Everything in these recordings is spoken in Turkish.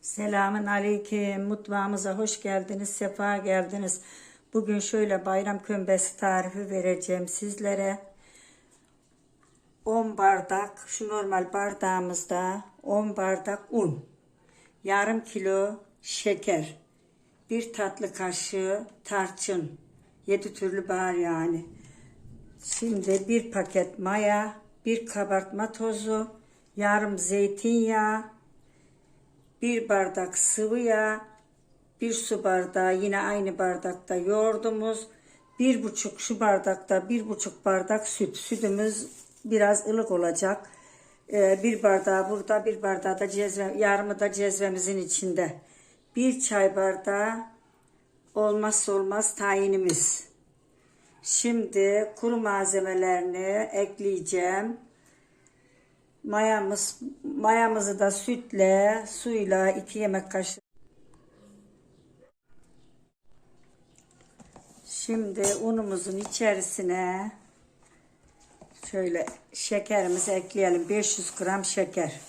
Selamün aleyküm. Mutfağımıza hoş geldiniz, sefa geldiniz. Bugün şöyle bayram kömbesi tarifi vereceğim sizlere. 10 bardak, şu normal bardağımızda 10 bardak un, yarım kilo şeker, bir tatlı kaşığı tarçın, 7 türlü bahar yani. Şimdi bir paket maya, bir kabartma tozu, yarım zeytinyağı, bir bardak sıvı yağ, bir su bardağı yine aynı bardakta yoğurdumuz, bir buçuk şu bardakta bir buçuk bardak süt. Sütümüz biraz ılık olacak. Ee, bir bardağı burada, bir bardağı da cezve, yarımı da cezvemizin içinde. Bir çay bardağı olmazsa olmaz tayinimiz. Şimdi kuru malzemelerini ekleyeceğim. Mayamız, mayamızı da sütle, suyla iki yemek kaşığı. Şimdi unumuzun içerisine şöyle şekerimizi ekleyelim. 500 gram şeker.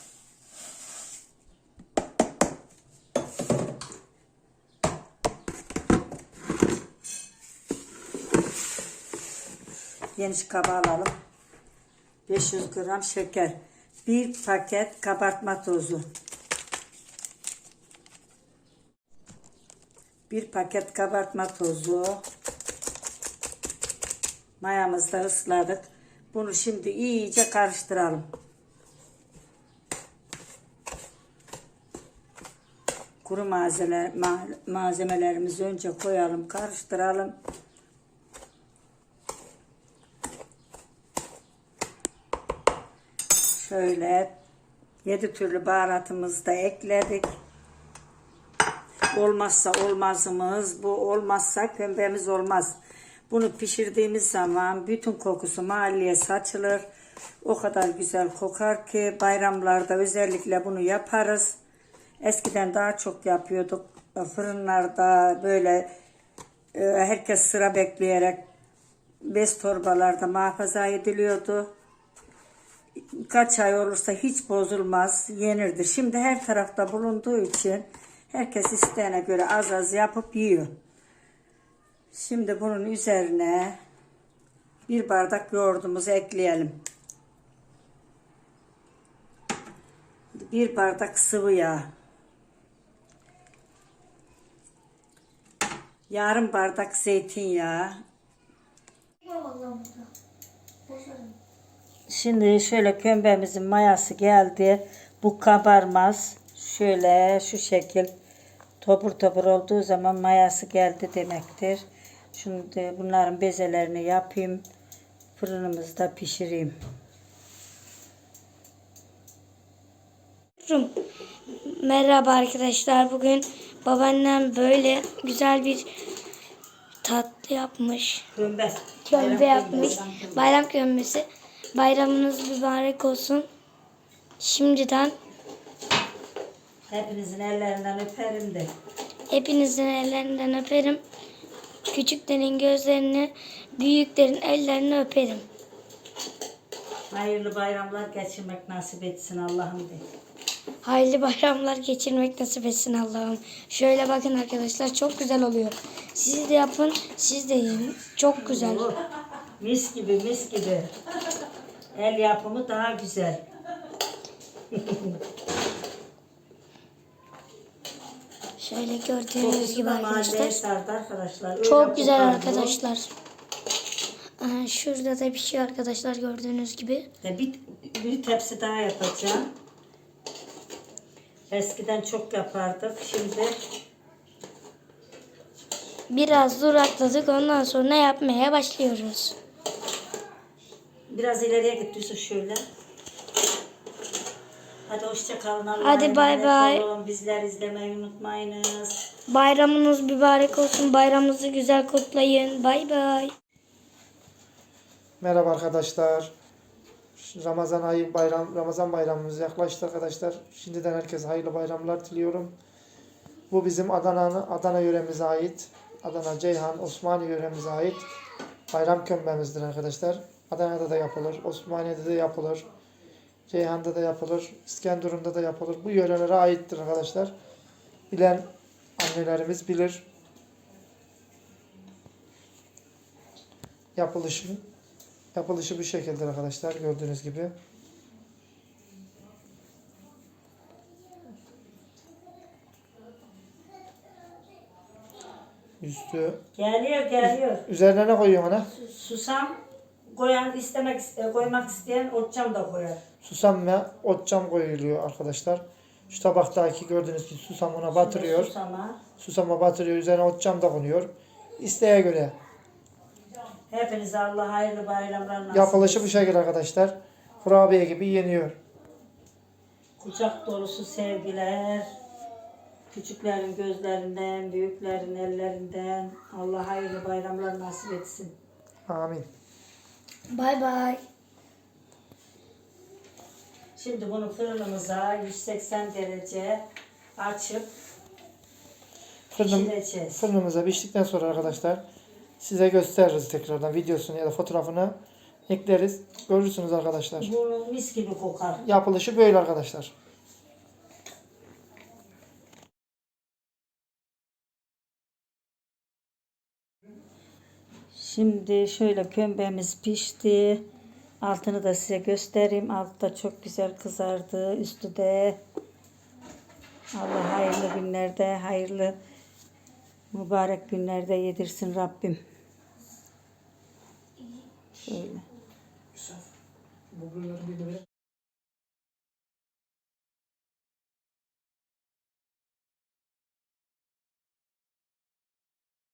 Geniş kaba alalım. 500 gram şeker. Bir paket kabartma tozu. Bir paket kabartma tozu. Mayamızı da ısladık. Bunu şimdi iyice karıştıralım. Kuru malzemeler, ma- malzemelerimizi önce koyalım, karıştıralım. Şöyle yedi türlü baharatımızı da ekledik. Olmazsa olmazımız bu olmazsa kömbemiz olmaz. Bunu pişirdiğimiz zaman bütün kokusu mahalleye saçılır. O kadar güzel kokar ki bayramlarda özellikle bunu yaparız. Eskiden daha çok yapıyorduk. Fırınlarda böyle e, herkes sıra bekleyerek bez torbalarda muhafaza ediliyordu kaç ay olursa hiç bozulmaz, yenirdir. Şimdi her tarafta bulunduğu için herkes isteyene göre az az yapıp yiyor. Şimdi bunun üzerine bir bardak yoğurdumuzu ekleyelim. Bir bardak sıvı yağ. Yarım bardak zeytinyağı. Şimdi şöyle kömbemizin mayası geldi. Bu kabarmaz. Şöyle şu şekil topur topur olduğu zaman mayası geldi demektir. Şimdi bunların bezelerini yapayım. Fırınımızda pişireyim. Merhaba arkadaşlar. Bugün babaannem böyle güzel bir tatlı yapmış. Kömbe. Kömbe yapmış. Bayram kömbesi. Bayramınız mübarek olsun. Şimdiden Hepinizin ellerinden öperim de. hepinizin ellerinden öperim. Küçüklerin gözlerini, büyüklerin ellerini öperim. Hayırlı bayramlar geçirmek nasip etsin Allah'ım de. Hayırlı bayramlar geçirmek nasip etsin Allah'ım. Şöyle bakın arkadaşlar çok güzel oluyor. Siz de yapın, siz de yiyin. Çok güzel. Oh, mis gibi mis gibi. El yapımı daha güzel. Şöyle gördüğünüz gibi arkadaşlar. sardı arkadaşlar. Öyle Çok güzel arkadaşlar. Aha, Şurada da pişiyor arkadaşlar gördüğünüz gibi. Ve bir, bir tepsi daha yapacağım. Eskiden çok yapardık. Şimdi Biraz durakladık ondan sonra yapmaya başlıyoruz. Biraz ileriye git Yusuf şöyle. Hadi hoşça kalın. Hadi bay bay. Bizler izlemeyi unutmayınız. Bayramınız mübarek olsun. Bayramınızı güzel kutlayın. Bay bay. Merhaba arkadaşlar. Ramazan ayı bayram Ramazan bayramımız yaklaştı arkadaşlar. Şimdiden herkese hayırlı bayramlar diliyorum. Bu bizim Adana Adana yöremize ait. Adana Ceyhan Osmaniye yöremize ait bayram kömbemizdir arkadaşlar. Adana'da da yapılır, Osmaniye'de de yapılır. Ceyhan'da da yapılır, İskenderun'da da yapılır. Bu yörelere aittir arkadaşlar. bilen annelerimiz bilir. Yapılışı yapılışı bu şekilde arkadaşlar gördüğünüz gibi. Üstü Geliyor geliyor. üzerine ne koyuyorsun ana? Susam koyan istemek iste- koymak isteyen otçam da koyar. Susam ve otçam koyuluyor arkadaşlar. Şu tabaktaki gördüğünüz gibi susam ona batırıyor. Susama. Susama batırıyor. Üzerine otçam da konuyor. İsteğe göre. Hepinize Allah hayırlı bayramlar nasip Yapılışı bu şekilde arkadaşlar. Kurabiye gibi yeniyor. Kucak dolusu sevgiler. Küçüklerin gözlerinden, büyüklerin ellerinden. Allah hayırlı bayramlar nasip etsin. Amin. Bay bay. Şimdi bunu fırınımıza 180 derece açıp Fırınım, pişireceğiz. fırınımıza piştikten sonra arkadaşlar size gösteririz tekrardan videosunu ya da fotoğrafını ekleriz. Görürsünüz arkadaşlar. Bu mis gibi kokar. Yapılışı böyle arkadaşlar. Şimdi şöyle kömbemiz pişti. Altını da size göstereyim. Altı da çok güzel kızardı. Üstü de Allah hayırlı günlerde, hayırlı mübarek günlerde yedirsin Rabbim. Şöyle.